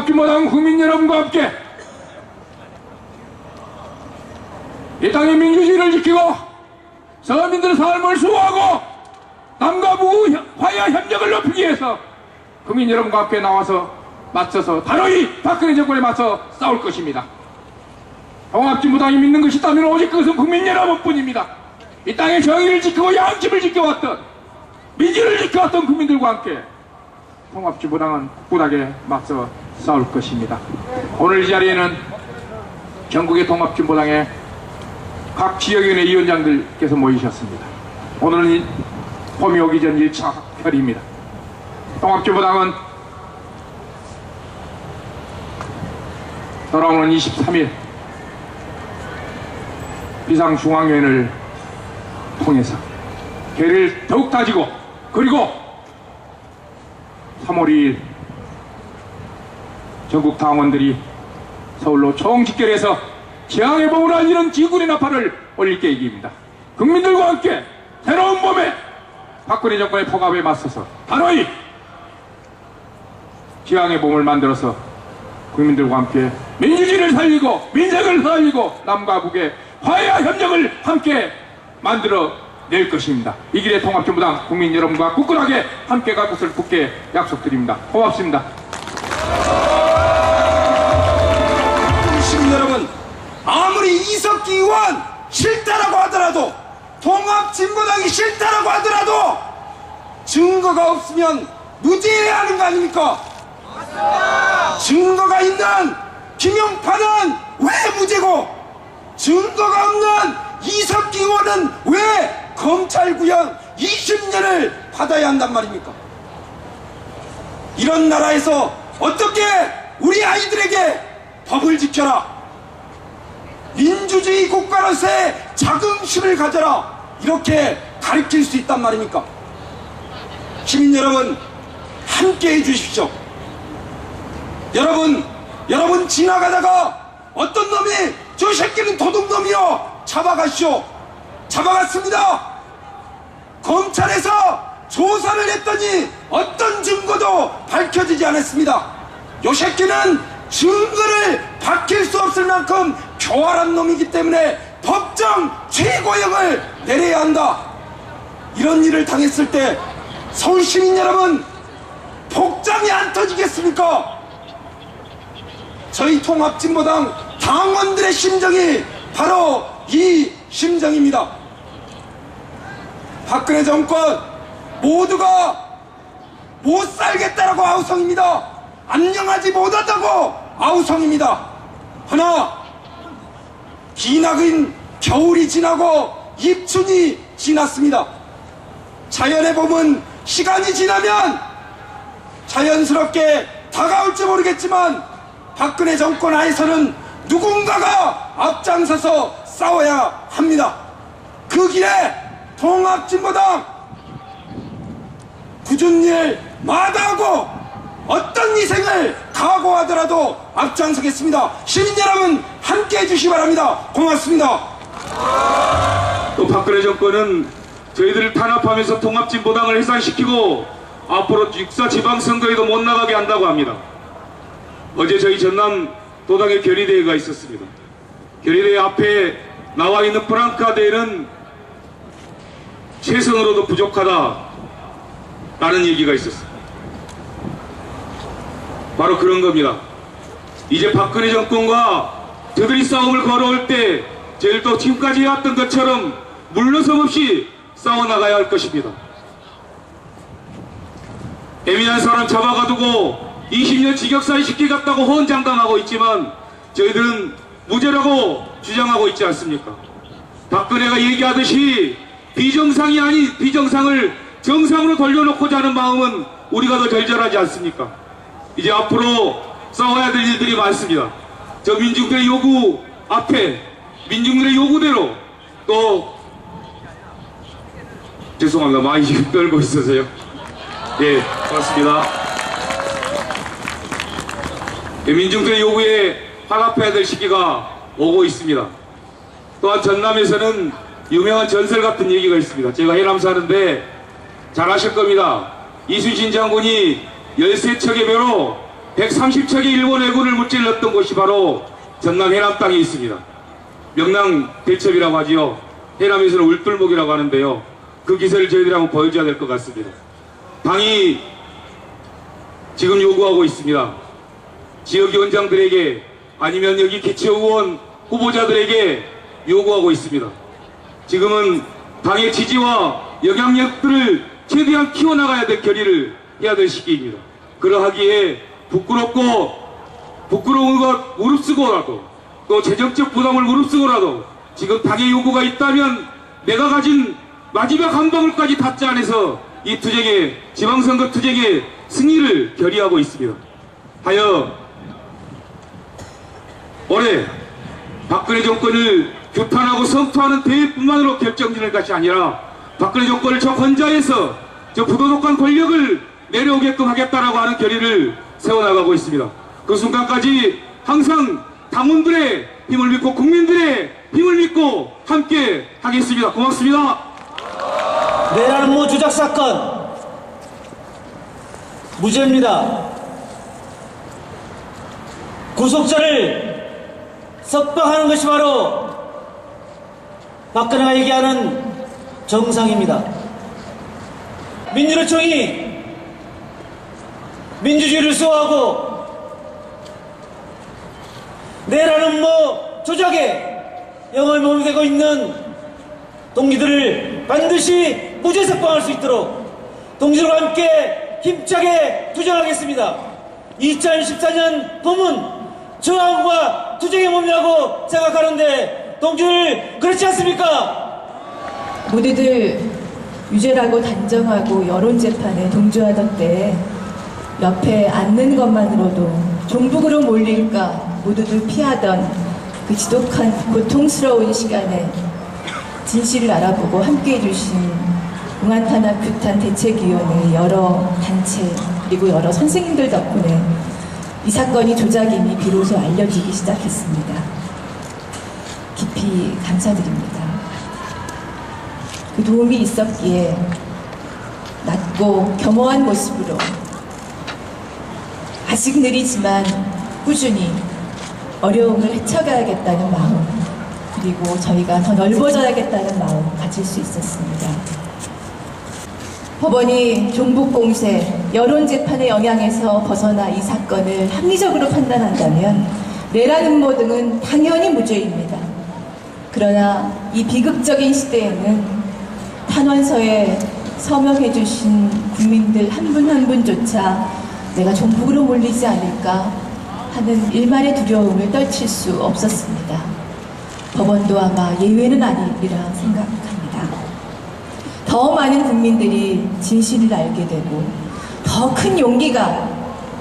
통합진보당 국민 여러분과 함께 이 땅의 민주주의를 지키고 서민들의 삶을 수호하고 남과 부 화해와 협력을 높이기 위해서 국민 여러분과 함께 나와서 맞서서 단호히 박근혜 정권에 맞서 싸울 것입니다. 통합진보당이 믿는 것이 있다면 오직 그것은 국민 여러분뿐입니다. 이 땅의 정의를 지키고 양심을 지켜왔던 민주를 지켜왔던 국민들과 함께 통합진보당은 굳하게 맞서 싸울 것입니다. 오늘 이 자리에는 전국의 통합진보당의 각 지역위원회 위원장들께서 모이셨습니다. 오늘은 이 봄이 오기 전 1차 결입니다. 통합진보당은 돌아오는 23일 비상중앙위원회를 통해서 개를 더욱 다지고 그리고 3월 2일 전국 당원들이 서울로 총집결해서 재앙의 봄을 알리는 지구의 나팔을 올릴 계획입니다. 국민들과 함께 새로운 봄에 박근혜 정권의 포갑에 맞서서 단호히 지향의 봄을 만들어서 국민들과 함께 민주주의를 살리고 민생을 살리고 남과 북의 화해와 협력을 함께 만들어 낼 것입니다. 이 길에 통합진보당 국민 여러분과 굳건하게 함께 갈 것을 굳게 약속드립니다. 고맙습니다. 이석기 의원 싫다라고 하더라도 통합진보당이 싫다라고 하더라도 증거가 없으면 무죄해야 하는 거 아닙니까? 증거가 있는 김영파는 왜 무죄고 증거가 없는 이석기 의원은 왜 검찰 구형 20년을 받아야 한단 말입니까? 이런 나라에서 어떻게 우리 아이들에게 법을 지켜라 민주주의 국가로서의 자긍심을 가져라. 이렇게 가르칠 수 있단 말입니까? 시민 여러분 함께 해주십시오. 여러분 여러분 지나가다가 어떤 놈이 저 새끼는 도둑놈이요? 잡아가시오. 잡아갔습니다. 검찰에서 조사를 했더니 어떤 증거도 밝혀지지 않았습니다. 요 새끼는 증거를 밝힐 수 없을 만큼 교활한 놈이기 때문에 법정 최고형을 내려야 한다. 이런 일을 당했을 때 서울 시민 여러분 복장이 안 터지겠습니까? 저희 통합진보당 당원들의 심정이 바로 이 심정입니다. 박근혜 정권 모두가 못 살겠다라고 아우성입니다. 안녕하지 못하다고 아우성입니다. 하나 기나긴 겨울이 지나고 입춘이 지났습니다. 자연의 봄은 시간이 지나면 자연스럽게 다가올지 모르겠지만 박근혜 정권 하에서는 누군가가 앞장서서 싸워야 합니다. 그 길에 통합진보당 굳은 일 마다하고 어떤 희생을 각오하더라도 앞장서겠습니다. 시민 여러분 함께 해주시기 바랍니다. 고맙습니다. 또 박근혜 정권은 저희들을 탄압하면서 통합진보당을 해산시키고 앞으로 육사 지방선거에도 못 나가게 한다고 합니다. 어제 저희 전남 도당의 결의대회가 있었습니다. 결의대회 앞에 나와 있는 프랑카드에는 최선으로도 부족하다 라는 얘기가 있었습니다. 바로 그런 겁니다. 이제 박근혜 정권과 저들이 싸움을 걸어올 때 저희들도 지금까지 해왔던 것처럼 물러섬 없이 싸워나가야 할 것입니다. 애민한 사람 잡아가두고 20년 직역사에 시키겠다고 호언장담하고 있지만 저희들은 무죄라고 주장하고 있지 않습니까? 박근혜가 얘기하듯이 비정상이 아닌 비정상을 정상으로 돌려놓고자 하는 마음은 우리가 더 절절하지 않습니까? 이제 앞으로 싸워야 될 일들이 많습니다. 저 민중들의 요구 앞에 민중들의 요구대로 또 죄송합니다. 많이 떨고 있어서요. 예, 고맙습니다. 예, 민중들의 요구에 화답해야 될 시기가 오고 있습니다. 또한 전남에서는 유명한 전설 같은 얘기가 있습니다. 제가 해남 사는데 잘 아실 겁니다. 이순신 장군이 13척의 배로 130척의 일본 해군을 무찔렀던 곳이 바로 전남 해남 땅에 있습니다. 명랑 대첩이라고 하지요. 해남에서는 울돌목이라고 하는데요. 그 기세를 저희들이 한번 보여줘야 될 것 같습니다. 당이 지금 요구하고 있습니다. 지역위원장들에게 아니면 여기 개최의원 후보자들에게 요구하고 있습니다. 지금은 당의 지지와 영향력들을 최대한 키워나가야 될 결의를 해야 될 시기입니다. 그러하기에 부끄럽고 부끄러운 것 무릅쓰고라도 또 재정적 부담을 무릅쓰고라도 지금 당의 요구가 있다면 내가 가진 마지막 한 방울까지 닿지 않아서 이 투쟁의 지방선거 투쟁의 승리를 결의하고 있습니다. 하여 올해 박근혜 정권을 규탄하고 성토하는 대회뿐만으로 결정지는 것이 아니라 박근혜 정권을 저 권좌에서 저 부도덕한 권력을 내려오게끔 하겠다라고 하는 결의를 세워나가고 있습니다. 그 순간까지 항상 당원들의 힘을 믿고 국민들의 힘을 믿고 함께 하겠습니다. 고맙습니다. 내라는 모 조작 사건 무죄입니다. 구속자를 석방하는 것이 바로 박근혜가 얘기하는 정상입니다. 민주노총이 민주주의를 수호하고 내라는 뭐 조작에 영을 몸되고 있는 동지들을 반드시 무죄 석방할 수 있도록 동지들과 함께 힘차게 투쟁하겠습니다. 2014년 봄은 저항과 투쟁의 봄이라고 생각하는데 동지들 그렇지 않습니까? 모두들 유죄라고 단정하고 여론 재판에 동조하던 때에 옆에 앉는 것만으로도 종북으로 몰릴까 모두들 피하던 그 지독한 고통스러운 시간에 진실을 알아보고 함께 해 주신 공안탄압 규탄 대책위원회 여러 단체 그리고 여러 선생님들 덕분에 이 사건이 조작임이 비로소 알려지기 시작했습니다. 깊이 감사드립니다. 그 도움이 있었기에 낮고 겸허한 모습으로 아직 느리지만 꾸준히 어려움을 헤쳐가야겠다는 마음 그리고 저희가 더 넓어져야겠다는 마음 가질 수 있었습니다. 법원이 종북 공세, 여론 재판의 영향에서 벗어나 이 사건을 합리적으로 판단한다면 내란 음모 등은 당연히 무죄입니다. 그러나 이 비극적인 시대에는 탄원서에 서명해 주신 국민들 한 분 한 분조차 내가 종북으로 몰리지 않을까 하는 일말의 두려움을 떨칠 수 없었습니다. 법원도 아마 예외는 아니리라 생각합니다. 더 많은 국민들이 진실을 알게 되고 더 큰 용기가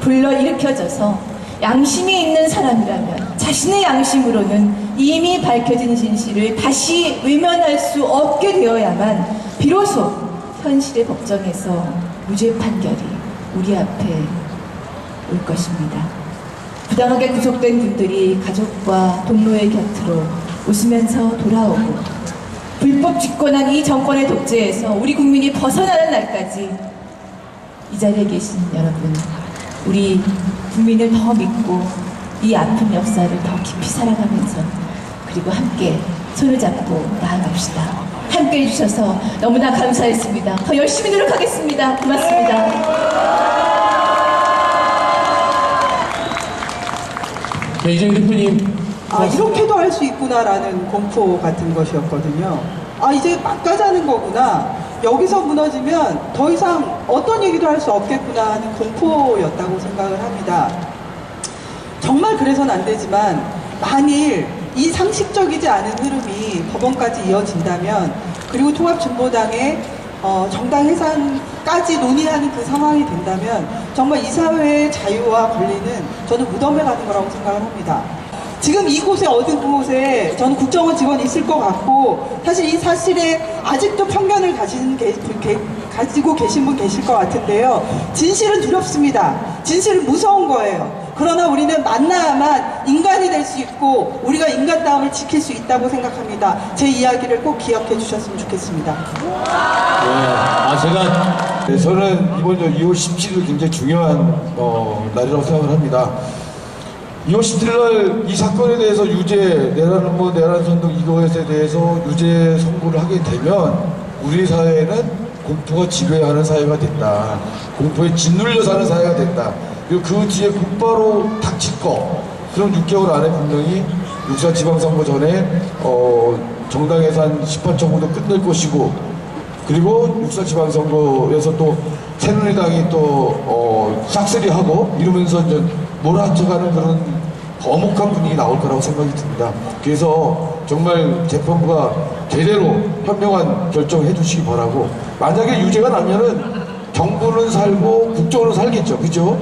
불러일으켜져서 양심이 있는 사람이라면 자신의 양심으로는 이미 밝혀진 진실을 다시 외면할 수 없게 되어야만 비로소 현실의 법정에서 무죄 판결이 우리 앞에 올 것입니다. 부당하게 구속된 분들이 가족과 동료의 곁으로 웃으면서 돌아오고 불법 집권한 이 정권의 독재에서 우리 국민이 벗어나는 날까지 이 자리에 계신 여러분, 우리 국민을 더 믿고 이 아픈 역사를 더 깊이 살아가면서 그리고 함께 손을 잡고 나아갑시다. 함께 해주셔서 너무나 감사했습니다. 더 열심히 노력하겠습니다. 고맙습니다. 네, 이정 대표님. 아 이렇게도 할 수 있구나라는 공포 같은 것이었거든요. 아 이제 막 가자는 거구나. 여기서 무너지면 더 이상 어떤 얘기도 할 수 없겠구나 하는 공포였다고 생각을 합니다. 정말 그래서는 안 되지만 만일 이 상식적이지 않은 흐름이 법원까지 이어진다면 그리고 통합진보당의 어, 정당 해산까지 논의하는 그 상황이 된다면 정말 이 사회의 자유와 권리는 저는 무덤에 가는 거라고 생각을 합니다. 지금 이곳에 어느 곳에 저는 국정원 직원이 있을 것 같고 사실 이 사실에 아직도 편견을 가진 게, 게- 가지고 계신 분 계실 것 같은데요. 진실은 두렵습니다. 진실은 무서운 거예요. 그러나 우리는 만나야만 인간이 될 수 있고 우리가 인간다움을 지킬 수 있다고 생각합니다. 제 이야기를 꼭 기억해 주셨으면 좋겠습니다. 네, 아 제가 네, 저는 이번 저 2월 17일 굉장히 중요한 어, 날이라고 생각을 합니다. 2월 17일 날 이 사건에 대해서 유죄, 내란 뭐 내란 선동 이것에 대해서 유죄 선고를 하게 되면 우리 사회는 공포가 지배하는 사회가 됐다. 공포에 짓눌려 사는 사회가 됐다. 그리고 그 뒤에 곧바로 닥칠 거. 그럼 6개월 안에 분명히 육사 지방선거 전에 어, 정당 예산 18 청구도 끝낼 것이고 그리고 육사 지방선거에서 또 새누리당이 또 어, 싹쓸이하고 이러면서 이제 몰아쳐가는 그런 거목한 분위기 나올 거라고 생각이 듭니다. 그래서 정말 재판부가 제대로 현명한 결정해 주시기 바라고 만약에 유죄가 나면은 정부는 살고 국정은 살겠죠. 그죠?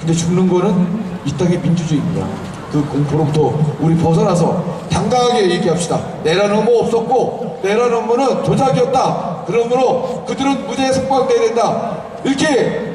근데 죽는 거는 이 땅의 민주주의입니다. 그 공포로부터 우리 벗어나서 당당하게 얘기합시다. 내란 음모 없었고 내란 음모는 조작이었다. 그러므로 그들은 무죄에 석방돼야 된다. 이렇게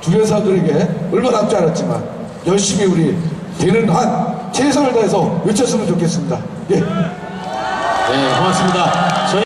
주변 사람들에게 얼마 남지 않았지만 열심히 우리 되는 한 최선을 다해서 외쳤으면 좋겠습니다. 예. 네, 고맙습니다. 저희